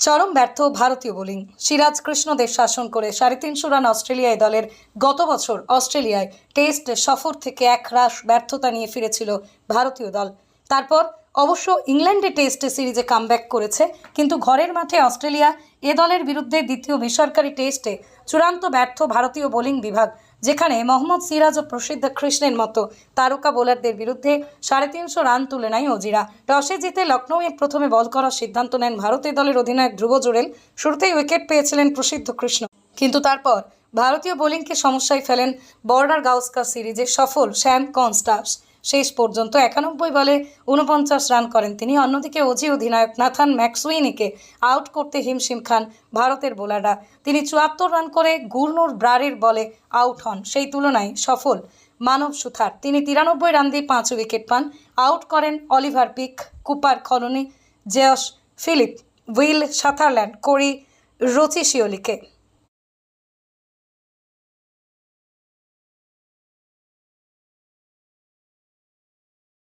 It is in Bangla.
চরম ব্যর্থ ভারতীয় বোলিং। সিরাজ কৃষ্ণদের শাসন করে সাড়ে তিনশো রান অস্ট্রেলিয়ায় দলের গত বছর অস্ট্রেলিয়ায় টেস্ট সফর থেকে এক হ্রাস ব্যর্থতা নিয়ে ফিরেছিল ভারতীয় দল। তারপর অবশ্য ইংল্যান্ডে টেস্ট সিরিজে কামব্যাক করেছে, কিন্তু ঘরের মাঠে অস্ট্রেলিয়া এ দলের বিরুদ্ধে দ্বিতীয় বেসরকারি টেস্টে চূড়ান্ত ব্যর্থ ভারতীয় বোলিং বিভাগ, যেখানে মোহাম্মদ সিরাজ ও প্রসিদ্ধ কৃষ্ণের মতো তারকা বোলারদের বিরুদ্ধে সাড়ে তিনশো রান তুলে নেয় অজিরা টসে জিতে লখনৌয়ে প্রথমে বল করার সিদ্ধান্ত নেন ভারতীয় দলের অধিনায়ক ধ্রুব জুড়েল শুরুতেই উইকেট পেয়েছিলেন প্রসিদ্ধ কৃষ্ণ। কিন্তু তারপর ভারতীয় বোলিংকে সমস্যায় ফেলেন বর্ডার গাউস্কার সিরিজে সফল শ্যাম কনস্টার্স শেষ পর্যন্ত একানব্বই বলে উনপঞ্চাশ রান করেন তিনি। অন্যদিকে অজি অধিনায়ক নাথান ম্যাক্সুইনিকে আউট করতে হিমশিম খান ভারতের বোলাররা। তিনি চুয়াত্তর রান করে গুর্নুর ব্রারের বলে আউট হন। সেই তুলনায় সফল মানব সুথার। তিনি তিরানব্বই রান দিয়ে পাঁচ উইকেট পান। আউট করেন Oliver Peake, Cooper colony Josh Philippe, Will Sutherland Corey রচি শিওলিকে